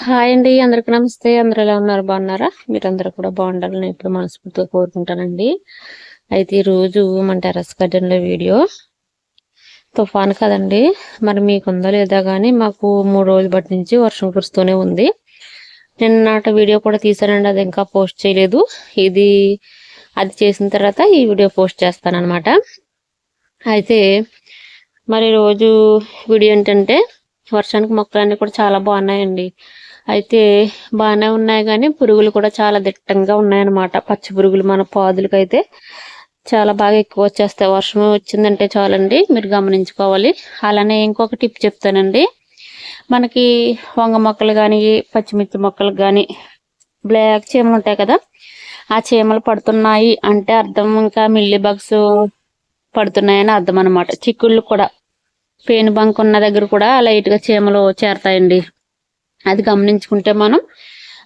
Hi అండి అందరికి నమస్తే. అందరూ ఎలా ఉన్నారు? బాగున్నారా? మీరందరూ కూడా బాగుండాలని ఇప్పుడు మనస్ఫూర్తిగా కోరుకుంటానండి. అయితే ఈరోజు రోజు మన టెరస్ గార్డెన్లో వీడియో. తుఫాన్ కదండి. మరి మీకు ఉందో లేదా కానీ మాకు మూడు రోజుల బట్టి నుంచి వర్షం కురుస్తూనే ఉంది. నిన్నటి వీడియో కూడా తీసానండి అది ఇంకా పోస్ట్ చేయలేదు. ఇది అది చేసిన తర్వాత ఈ వీడియో పోస్ట్ చేస్తాను అయితే మరి రోజు వీడియో ఏంటంటే వర్షానికి మొక్కలన్నీ కూడా చాలా బాగున్నాయండి. అయితే బాగానే ఉన్నాయి కానీ పురుగులు కూడా చాలా దిట్టంగా ఉన్నాయన్నమాట. పచ్చి పురుగులు మన పాదులకైతే చాలా బాగా ఎక్కువ వచ్చేస్తాయి. వర్షం వచ్చిందంటే చాలండి మీరు గమనించుకోవాలి. అలానే ఇంకొక టిప్ చెప్తానండి. మనకి వంగ మొక్కలు కానీ పచ్చిమిర్చి మొక్కలు కానీ బ్లాక్ చీమలు ఉంటాయి కదా ఆ చీమలు పడుతున్నాయి అంటే అర్థం ఇంకా మిల్లీ బగ్స్ పడుతున్నాయని అర్థం అనమాట చిక్కుళ్ళు కూడా పేను బంక్ ఉన్న దగ్గర కూడా లైట్గా చీమలు చేరతాయండి. అది గమనించుకుంటే మనం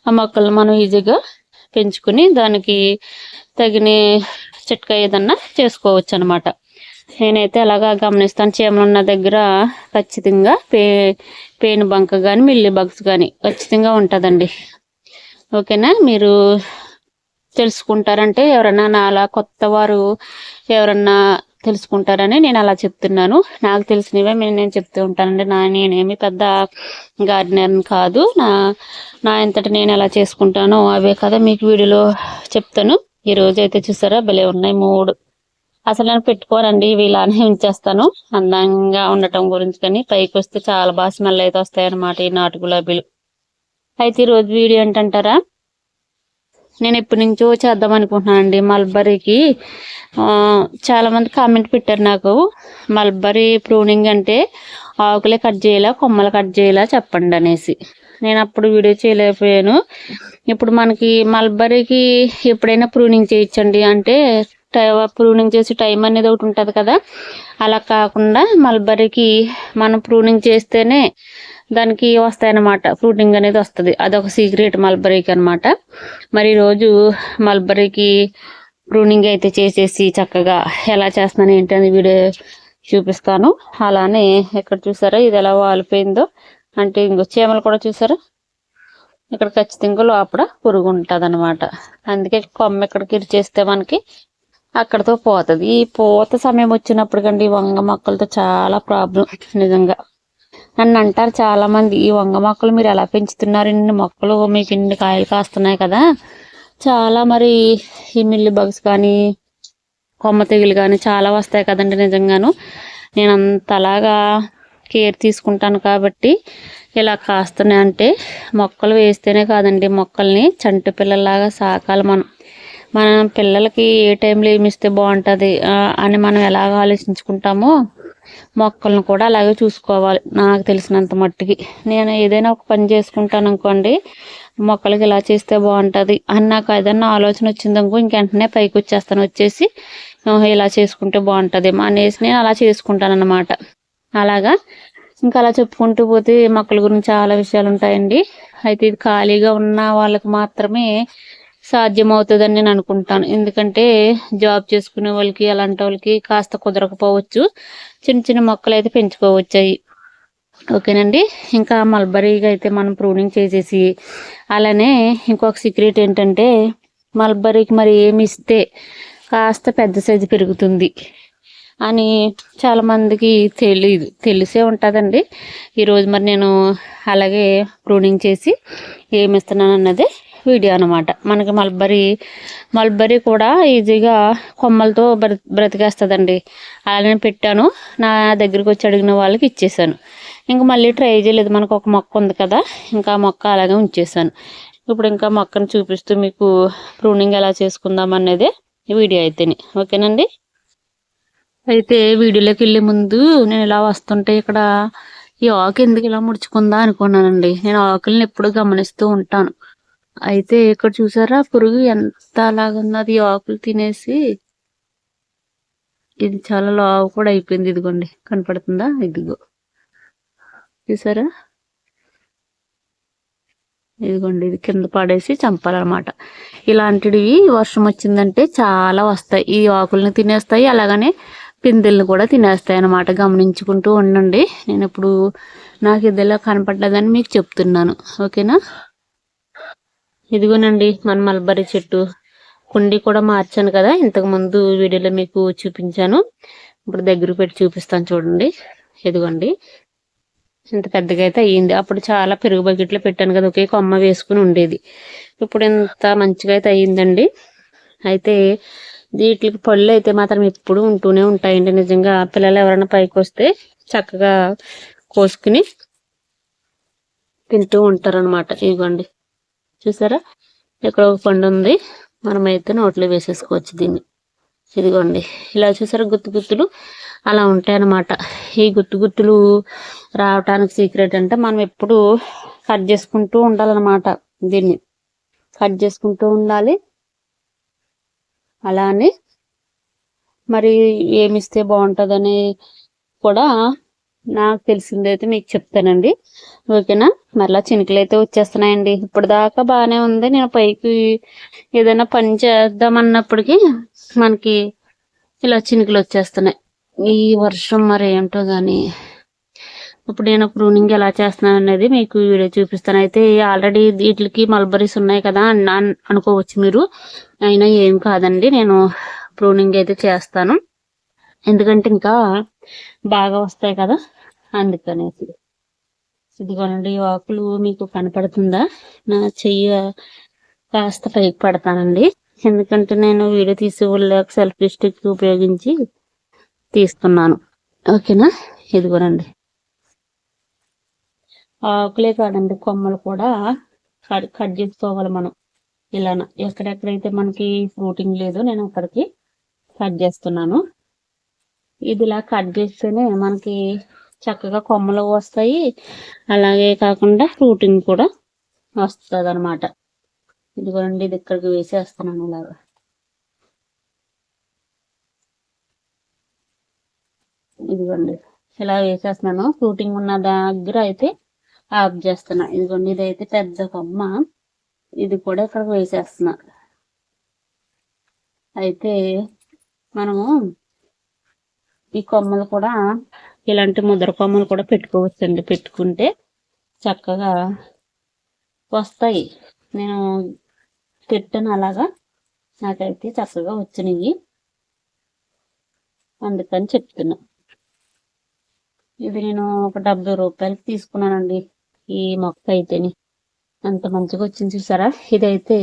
ఆ మొక్కలను మనం ఈజీగా పెంచుకుని దానికి తగిన చిట్కా ఏదన్నా చేసుకోవచ్చు అనమాట నేనైతే అలాగా గమనిస్తాను. చీమలు ఉన్న దగ్గర ఖచ్చితంగా పే పేను బంక కానీ మిల్లి బగ్స్ కానీ ఖచ్చితంగా ఉంటుందండి. ఓకేనా? మీరు తెలుసుకుంటారంటే ఎవరన్నా నాలా కొత్త వారు ఎవరన్నా తెలుసుకుంటారని నేను అలా చెప్తున్నాను. నాకు తెలిసినవే నేను చెప్తూ ఉంటానండి. నా నేనేమి పెద్ద గార్డెనర్ కాదు. నా నా ఎంతటి నేను ఎలా చేసుకుంటానో అవే కదా మీకు వీడియోలో చెప్తాను. ఈ రోజు అయితే చూసారా భలే ఉన్నాయి మూడు. అసలు నేను పెట్టుకోనండి ఇవి ఇలానే ఉంచేస్తాను. అందంగా ఉండటం గురించి కానీ పైకి వస్తే చాలా బాగా స్మెల్ అయితే వస్తాయి అన్నమాట ఈ నాటు గులాబీలు. అయితే ఈ రోజు వీడియో ఏంటంటారా? నేను ఎప్పటి నుంచో చేద్దాం అనుకుంటున్నానండి మల్బరీకి చాలామంది కామెంట్ పెట్టారు నాకు. మల్బరీ ప్రూనింగ్ అంటే ఆకులే కట్ చేయాలా కొమ్మలు కట్ చేయాలా చెప్పండి అనేసి. నేను అప్పుడు వీడియో చేయలేకపోయాను. ఇప్పుడు మనకి మల్బరీకి ఎప్పుడైనా ప్రూనింగ్ చేయించండి అంటే ప్రూనింగ్ చేసే టైం అనేది ఒకటి ఉంటుంది కదా. అలా కాకుండా మల్బరీకి మనం ప్రూనింగ్ చేస్తేనే దానికి వస్తాయన్నమాట. ఫ్రూటింగ్ అనేది వస్తుంది. అదొక సీక్రెట్ మల్బరీకి అనమాట మరి రోజు మల్బరీకి ప్రూనింగ్ అయితే చేసేసి చక్కగా ఎలా చేస్తున్నాను ఏంటి వీడియో చూపిస్తాను. అలానే ఇక్కడ చూసారా? ఇది ఎలా వాలిపోయిందో. అంటే ఇంకో చీమలు కూడా చూసారా? ఇక్కడ ఖచ్చితంగా లోపల పురుగు ఉంటుంది అనమాట అందుకే కొమ్మ ఇక్కడికి కిరిచేస్తే మనకి అక్కడతో పోతుంది. ఈ పూత సమయం వచ్చినప్పుడు కండి వంగ మొక్కలతో చాలా ప్రాబ్లం నిజంగా. నన్ను అంటారు చాలామంది ఈ వంగ మొక్కలు మీరు ఎలా పెంచుతున్నారు? ఇన్ని మొక్కలు మీకు ఇన్ని కాయలు కాస్తున్నాయి కదా. చాలా మరి ఈ మిల్లి బగ్స్ కానీ కొమ్మ తెగులు కానీ చాలా వస్తాయి కదండి నిజంగాను. నేను అంతలాగా కేర్ తీసుకుంటాను కాబట్టి ఇలా కాస్తున్నాయి అంటే మొక్కలు వేస్తేనే కాదండి మొక్కల్ని చంటి పిల్లల్లాగా సాకాలి మనం. మన పిల్లలకి ఏ టైంలో ఏమి ఇస్తే బాగుంటుంది అని మనం ఎలాగ ఆలోచించుకుంటామో మొక్కలను కూడా అలాగే చూసుకోవాలి నాకు తెలిసినంత మట్టుకి. నేను ఏదైనా ఒక పని చేసుకుంటాను అనుకోండి మొక్కలకి ఇలా చేస్తే బాగుంటుంది అని నాకు ఏదన్నా ఆలోచన వచ్చిందనుకో ఇంకెంటనే పైకి వచ్చేస్తాను వచ్చేసి ఇలా చేసుకుంటే బాగుంటుంది అనేసి నేను అలా చేసుకుంటాను అనమాట అలాగా? ఇంకా అలా చెప్పుకుంటూ పోతే మొక్కల గురించి చాలా విషయాలు ఉంటాయండి. అయితే ఇది ఖాళీగా ఉన్న వాళ్ళకి మాత్రమే సాధ్యమవుతుందని నేను అనుకుంటాను. ఎందుకంటే జాబ్ చేసుకునే వాళ్ళకి అలాంటి వాళ్ళకి కాస్త కుదరకపోవచ్చు. చిన్న చిన్న మొక్కలు అయితే పెంచుకోవచ్చాయి. ఓకేనండి? ఇంకా మల్బరీగా అయితే మనం ప్రూనింగ్ చేసేసి అలానే ఇంకొక సీక్రెట్ ఏంటంటే మల్బరీకి మరి ఏమి ఇస్తే కాస్త పెద్ద సైజు పెరుగుతుంది అని చాలామందికి తెలియదు తెలిసే ఉంటుందండి. ఈరోజు మరి నేను అలాగే ప్రూనింగ్ చేసి ఏమి ఇస్తున్నాను అన్నది వీడియో అనమాట మనకి మల్బరీ మల్బరీ కూడా ఈజీగా కొమ్మలతో బ్ర బ్రతికేస్తుందండి. అలానే పెట్టాను. నా దగ్గరికి వచ్చి అడిగిన వాళ్ళకి ఇచ్చేసాను. ఇంకా మళ్ళీ ట్రై చేయలేదు. మనకు ఒక మొక్క ఉంది కదా ఇంకా మొక్క అలాగే ఉంచేసాను. ఇప్పుడు ఇంకా మొక్కను చూపిస్తూ మీకు ప్రూనింగ్ ఎలా చేసుకుందాం అనేది వీడియో అయితేనే. ఓకేనండి? అయితే వీడియోలోకి వెళ్ళే ముందు నేను ఇలా వస్తుంటే ఇక్కడ ఈ ఆకు ఎందుకు ఇలా ముడుచుకుందా అనుకున్నానండి. నేను ఆకులను ఎప్పుడు గమనిస్తూ ఉంటాను. అయితే ఇక్కడ చూసారా? పురుగు ఎంత అలాగున్నది ఆకులు తినేసి ఇది చాలా లావు కూడా అయిపోయింది ఇదిగోండి. కనపడుతుందా? ఇదిగో. చూసారా? ఇదిగోండి ఇది కింద పడేసి చంపాలన్నమాట. ఇలాంటివి వర్షం వచ్చిందంటే చాలా వస్తాయి. ఈ ఆకుల్ని తినేస్తాయి అలాగనే పిందెల్ని కూడా తినేస్తాయి అన్నమాట. గమనించుకుంటూ ఉండండి. నేను ఇప్పుడు నాకు ఇదిలా కనపడ్డదని మీకు చెప్తున్నాను. ఓకేనా? ఇదిగోనండి మన మల్బరీ చెట్టు. కుండి కూడా మార్చాను కదా ఇంతకు ముందు వీడియోలో మీకు చూపించాను. ఇప్పుడు దగ్గర పెట్టి చూపిస్తాను చూడండి. ఇదిగోండి. ఇంత పెద్దగా అయితే అయ్యింది. అప్పుడు చాలా పెరుగు బకెట్లో పెట్టాను కదా ఒకే కొమ్మ వేసుకుని ఉండేది. ఇప్పుడు ఇంత మంచిగా అయితే అయ్యిందండి. అయితే వీటికి పళ్ళు అయితే మాత్రం ఎప్పుడు ఉంటూనే ఉంటాయండి. నిజంగా పిల్లలు ఎవరైనా పైకి వస్తే చక్కగా కోసుకుని తింటూ ఉంటారు అనమాట ఇదిగోండి. చూసారా? ఇక్కడ ఒక పండు ఉంది. మనమైతే నోట్లో వేసేసుకోవచ్చు దీన్ని. ఇదిగోండి. ఇలా చూసారా? గుత్తు గుత్తులు అలా ఉంటాయి అన్నమాట ఈ గుత్తు గుత్తులు రావటానికి సీక్రెట్ అంటే మనం ఎప్పుడు కట్ చేసుకుంటూ ఉండాలన్నమాట దీన్ని. కట్ చేసుకుంటూ ఉండాలి. అలానే మరి ఏమిస్తే బాగుంటుందని కూడా నాకు తెలిసిందైతే మీకు చెప్తానండి. ఓకేనా? మరలా చినుకులు అయితే వచ్చేస్తున్నాయండి. ఇప్పుడు దాకా బాగానే ఉంది. నేను పైకి ఏదైనా పని చేద్దామన్నప్పటికీ మనకి ఇలా చినుకులు వచ్చేస్తున్నాయి. ఈ వర్షం మరి ఏంటో కానీ ఇప్పుడు నేను ప్రూనింగ్ ఎలా చేస్తున్నాను అనేది మీకు వీడియో చూపిస్తాను. అయితే ఆల్రెడీ వీటికి మల్బరీస్ ఉన్నాయి కదా అనుకోవచ్చు మీరు. అయినా ఏం కాదండి. నేను ప్రూనింగ్ అయితే చేస్తాను. ఎందుకంటే ఇంకా బాగా వస్తాయి కదా. అందుకనేసి. ఇదిగోనండి ఆకులు మీకు కనపడుతుందా? నా చెయ్యి కాస్త పైకి పడతానండి. ఎందుకంటే నేను వీడియో తీసుకోలేక సెల్ఫ్ స్టిక్ ఉపయోగించి తీస్తున్నాను. ఓకేనా? ఇదిగోనండి. ఆకులే కాదండి కొమ్మలు కూడా కట్ కట్ చేసుకోవాలి మనం. ఇలా ఎక్కడెక్కడైతే మనకి ఫ్రూటింగ్ లేదో నేను అక్కడికి కట్ చేస్తున్నాను. ఇదిలా కట్ చేస్తేనే మనకి చక్కగా కొమ్మలు వస్తాయి అలాగే కాకుండా ఫ్రూటింగ్ కూడా వస్తుంది అనమాట ఇదిగోండి ఇది ఇక్కడికి వేసేస్తున్నాను ఇలాగా. ఇదిగోండి ఇలా వేసేస్తున్నాను. ఫ్రూటింగ్ ఉన్న దగ్గర అయితే ఆఫ్ చేస్తున్నా. ఇదిగోండి ఇదైతే పెద్ద కొమ్మ. ఇది కూడా ఇక్కడికి వేసేస్తున్నా. అయితే మనము ఈ కొమ్మలు కూడా ఇలాంటి ముద్ర కొమ్మలు కూడా పెట్టుకోవచ్చండి. పెట్టుకుంటే చక్కగా వస్తాయి. నేను పెట్టాను అలాగా. నాకైతే చక్కగా వచ్చినాయి. అందుకని చెప్తున్నా. ఇది నేను ఒక డెబ్బై రూపాయలకి తీసుకున్నానండి. ఈ మొక్క అయితేని. అంత మంచిగా వచ్చింది చూసారా? ఇదైతే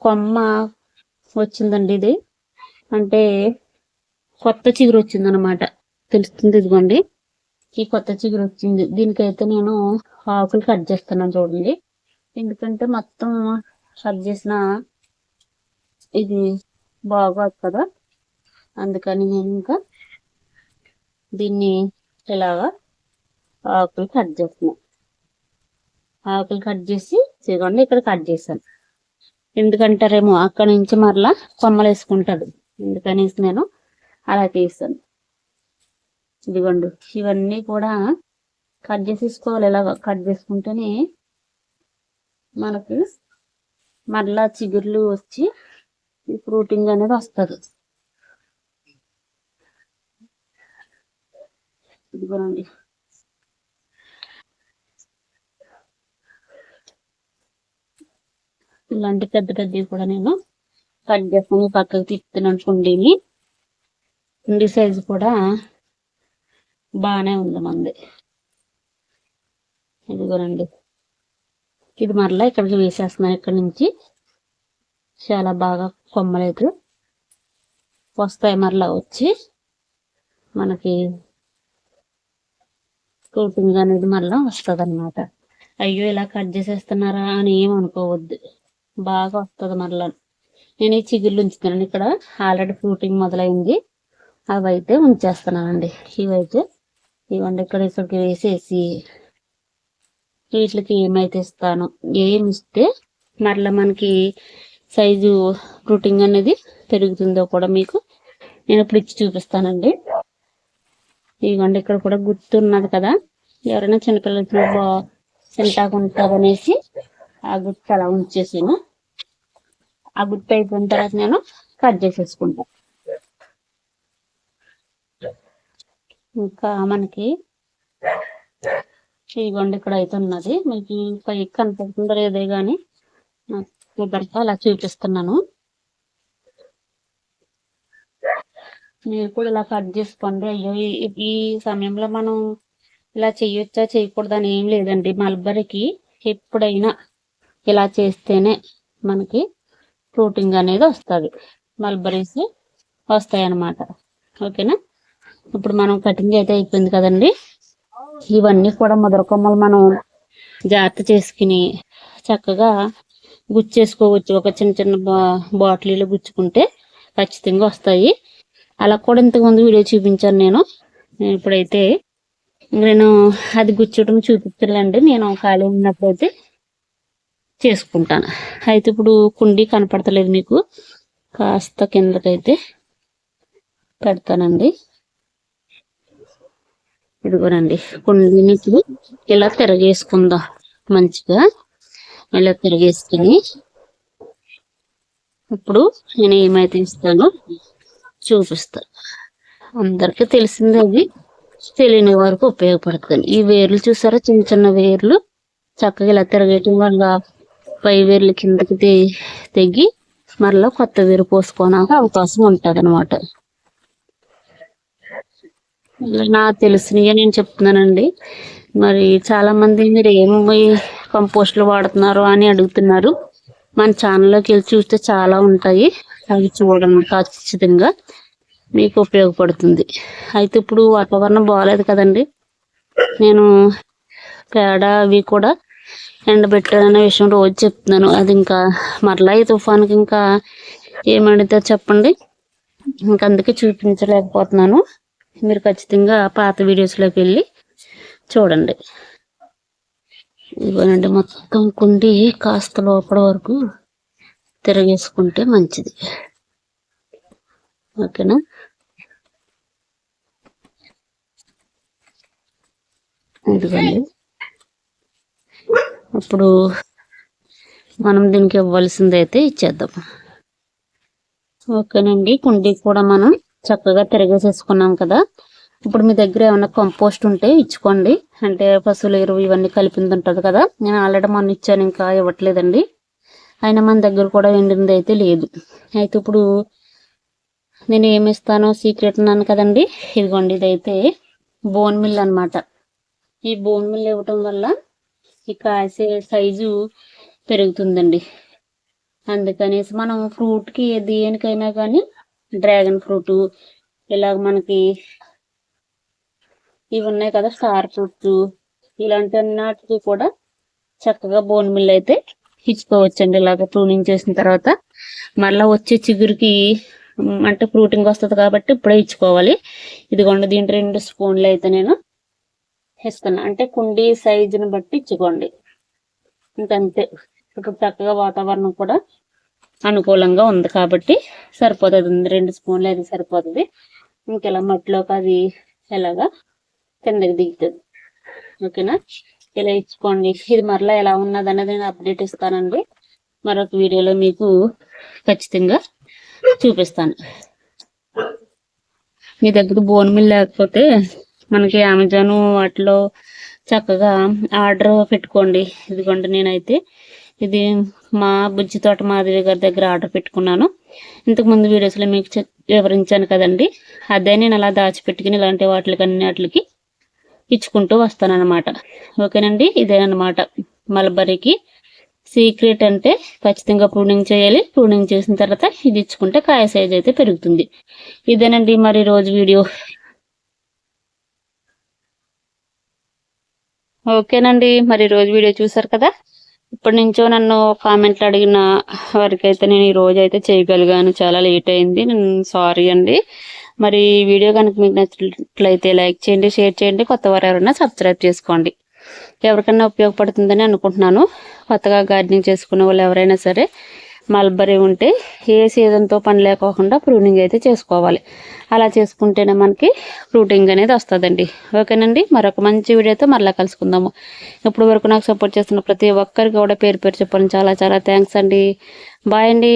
కొమ్మ వచ్చిందండి ఇది. అంటే కొత్త చిగురు వచ్చిందనమాట తెలుస్తుంది ఇదిగోండి. ఈ కొత్త చిగురు వచ్చింది. దీనికైతే నేను ఆకులు కట్ చేస్తున్నాను చూడండి. ఎందుకంటే మొత్తం కట్ చేసిన ఇది బాగోదు కదా. అందుకని నేను ఇంకా దీన్ని ఇలాగా ఆకులు కట్ చేస్తున్నాను ఆకులు కట్ చేసి చూడండి ఇక్కడ కట్ చేశాను. ఎందుకంటారేమో అక్కడ నుంచి మరలా కొమ్మలు వేసుకుంటాడు ఎందుకనేసి నేను అలా తీస్తాను ఇదిగోండి. ఇవన్నీ కూడా కట్ చేసేసుకోవాలి. ఇలాగ కట్ చేసుకుంటేనే మనకి మరలా చిగుర్లు వచ్చి ఫ్రూటింగ్ అనేది వస్తుంది. ఇదిగోనండి. ఇలాంటి పెద్ద పెద్దవి కూడా నేను కట్ చేసుకుని పక్కకు తిప్పుతున్నాను కుండీని కుండీ సైజు కూడా బాగానే ఉంది మంది. ఇదిగోనండి. ఇది మరలా ఇక్కడికి వేసేస్తున్నాను ఇక్కడ నుంచి చాలా బాగా కొమ్మలేదు. వస్తాయి మరలా వచ్చి మనకి కోటింగ్ అనేది మళ్ళీ వస్తుంది అనమాట అయ్యో ఇలా కట్ చేసేస్తున్నారా అని ఏం అనుకోవద్దు. బాగా వస్తుంది మరలా. నేను ఈ చిగుళ్ళు ఉంచుతున్నాను. ఇక్కడ ఆల్రెడీ ఫ్రూటింగ్ మొదలైంది. అవి అయితే ఉంచేస్తున్నానండి. ఇవైతే ఇవ్వండి ఇక్కడ ఇక్కడికి వేసేసి వీటికి ఏమైతే ఇస్తాను ఏమి ఇస్తే మరలా మనకి సైజు రూటింగ్ అనేది పెరుగుతుందో కూడా మీకు నేను ఇప్పుడు ఇచ్చి చూపిస్తానండి. ఇదిగోండి ఇక్కడ కూడా గుర్తు ఉన్నది కదా. ఎవరైనా చిన్నపిల్లలకి తింటాకు ఉంటుంది అనేసి ఆ గుర్తు అలా ఉంచేసాను. ఆ గుర్తు అయిపోయిన తర్వాత నేను కట్ చేసేసుకుంటాను ఇంకా మనకి ఇదిగోండి ఇక్కడ అయితే ఉన్నది. మీకు పై కనపడుతుందో లేదే కానీ నాకు అలా చూపిస్తున్నాను. మీరు కూడా ఇలా కట్ చేసుకోండి. అయ్యో ఈ- ఈ సమయంలో మనం ఇలా చేయొచ్చా చేయకూడదు అని ఏం లేదండి. మల్బరీకి ఎప్పుడైనా ఇలా చేస్తేనే మనకి ఫ్రూటింగ్ అనేది వస్తుంది. మల్బరీస్ వస్తాయి అన్నమాట ఓకేనా? ఇప్పుడు మనం కటింగ్ అయితే అయిపోయింది కదండి. ఇవన్నీ కూడా ముదర కొమ్మలు మనం జాగ్రత్త చేసుకుని చక్కగా గుచ్చేసుకోవచ్చు ఒక చిన్న చిన్న బా బాటిల్లో గుచ్చుకుంటే ఖచ్చితంగా వస్తాయి. అలా కూడా ఇంతకుముందు వీడియో చూపించాను నేను. నేను ఇప్పుడైతే నేను అది గుచ్చడం చూపించలేండి. నేను ఖాళీ ఉన్నప్పుడైతే చేసుకుంటాను. అయితే ఇప్పుడు కుండీ కనపడతలేదు మీకు. కాస్త కిందకైతే పెడతానండి. ఇదిగోనండి కుండీని ఇప్పుడు ఇలా తిరగేసుకుందాం మంచిగా. ఇలా తిరగేసుకుని ఇప్పుడు నేను ఏమైతే ఇస్తానో చూపిస్తా. అందరికీ తెలిసింది అది తెలియని వరకు ఉపయోగపడుతుంది. ఈ వేర్లు చూసారా? చిన్న చిన్న వేర్లు. చక్కగా ఇలా తిరగేయటం వల్ల పై వేర్లు కిందకి తెగి మరలా కొత్త వేరు పోసుకోవడానికి అవకాశం ఉంటుంది అనమాట నాకు తెలిసినవి నేను చెప్తున్నానండి. మరి చాలామంది మీరు ఏమి కంపోస్ట్లు వాడుతున్నారు అని అడుగుతున్నారు. మన ఛానల్లోకి వెళ్ళి చూస్తే చాలా ఉంటాయి. అవి చూడండి ఖచ్చితంగా. మీకు ఉపయోగపడుతుంది. అయితే ఇప్పుడు వాతావరణం బాగాలేదు కదండి. నేను పేడ అవి కూడా ఎండబెట్టాలనే విషయం రోజు చెప్తున్నాను. అది ఇంకా మరలా ఈ తుఫాన్కి ఇంకా ఏమడితే చెప్పండి. ఇంకా అందుకే చూపించలేకపోతున్నాను. మీరు ఖచ్చితంగా పాత వీడియోస్లోకి వెళ్ళి చూడండి. ఇవ్వనండి మొత్తం కుండి కాస్త లోపల వరకు తిరగేసుకుంటే మంచిది. ఓకేనా? ఇదిగోండి. అప్పుడు మనం దీనికి ఇవ్వాల్సింది అయితే ఇచ్చేద్దాం. ఓకేనండి కుండీ కూడా మనం చక్కగా తిరగేసేసుకున్నాం కదా. ఇప్పుడు మీ దగ్గర ఏమైనా కంపోస్ట్ ఉంటే ఇచ్చుకోండి. అంటే పశువుల ఎరువు ఇవన్నీ కలిపింది ఉంటుంది కదా. నేను ఆల్రెడీ మొన్న ఇచ్చాను ఇంకా ఇవ్వట్లేదండి. అయినా మన దగ్గర కూడా ఎండింది అయితే లేదు. అయితే ఇప్పుడు నేను ఏమిస్తానో సీక్రెట్ ఉన్నాను కదండి. ఇదిగోండి ఇదైతే బోన్ మిల్ అన్నమాట. ఈ బోన్ మిల్ ఇవ్వటం వల్ల ఈ కాసే సైజు పెరుగుతుందండి. అందుకనేసి మనం ఫ్రూట్కి దేనికైనా కానీ డ్రాగన్ ఫ్రూట్ ఇలాగ మనకి ఇవి ఉన్నాయి కదా స్టార్ ఫ్రూట్స్. ఇలాంటి అన్నిటికి కూడా చక్కగా బోన్ మిల్ అయితే ఇచ్చుకోవచ్చండి. ఇలాగ ప్రూనింగ్ చేసిన తర్వాత మళ్ళీ వచ్చే చిగురికి అంటే ఫ్రూటింగ్ వస్తుంది కాబట్టి ఇప్పుడే ఇచ్చుకోవాలి. ఇదిగోండి దీంట్లో రెండు స్పూన్లు అయితే నేను ఇస్తున్నా అంటే కుండీ సైజుని బట్టి ఇచ్చుకోండి. ఇంకంతే. ఇప్పుడు చక్కగా వాతావరణం కూడా అనుకూలంగా ఉంది కాబట్టి సరిపోతుంది. రెండు స్పూన్లు అది సరిపోతుంది. ఇంకెలా మట్టిలోకి అది ఎలాగా కిందకి దిగుతుంది. ఓకేనా? ఇలా ఇచ్చుకోండి. ఇది మరలా ఎలా ఉన్నది అనేది నేను అప్డేట్ ఇస్తానండి. మరొక వీడియోలో మీకు ఖచ్చితంగా చూపిస్తాను. మీ దగ్గర బోన్ మిల్ లేకపోతే మనకి అమెజాన్ వాటిలో చక్కగా ఆర్డర్ పెట్టుకోండి. ఇదిగోండి నేనైతే ఇది మా బుజ్జి తోట మాధవి గారి దగ్గర ఆర్డర్ పెట్టుకున్నాను. ఇంతకుముందు వీడియోస్లో మీకు చె- వివరించాను కదండి. అదే నేను అలా దాచిపెట్టుకుని ఇలాంటి వాటికి అన్నిటికి ఇచ్చుకుంటూ వస్తానన్నమాట. ఓకేనండి? ఇదేనమాట మల్బరీకి సీక్రెట్ అంటే ఖచ్చితంగా ప్రూనింగ్ చేయాలి. ప్రూనింగ్ చేసిన తర్వాత ఇది ఇచ్చుకుంటే కాయ సైజ్ అయితే పెరుగుతుంది. ఇదేనండి మరి రోజు వీడియో. ఓకేనండి? మరి రోజు వీడియో చూసారు కదా? ఇప్పటి నుంచో నన్ను కామెంట్లు అడిగిన వారికి అయితే నేను ఈ రోజు అయితే చేయగలిగాను. చాలా లేట్ అయింది. నేను సారీ అండి. మరి ఈ వీడియో కనుక మీకు నచ్చినట్లయితే లైక్ చేయండి షేర్ చేయండి. కొత్త వారు ఎవరైనా సబ్స్క్రైబ్ చేసుకోండి. ఎవరికైనా ఉపయోగపడుతుందని అనుకుంటున్నాను. కొత్తగా గార్డెనింగ్ చేసుకునే వాళ్ళు ఎవరైనా సరే మల్బరీ ఉంటే ఏ సీజన్తో పని లేకోకుండా ప్రూనింగ్ అయితే చేసుకోవాలి. అలా చేసుకుంటేనే మనకి ఫ్రూటింగ్ అనేది వస్తుందండి. ఓకేనండి? మరొక మంచి వీడియోతో మరలా కలుసుకుందాము. ఇప్పుడు వరకు నాకు సపోర్ట్ చేస్తున్న ప్రతి ఒక్కరికి కూడా పేరు పేరు చెప్పాలని చాలా చాలా థ్యాంక్స్ అండి. బాయ్ అండి.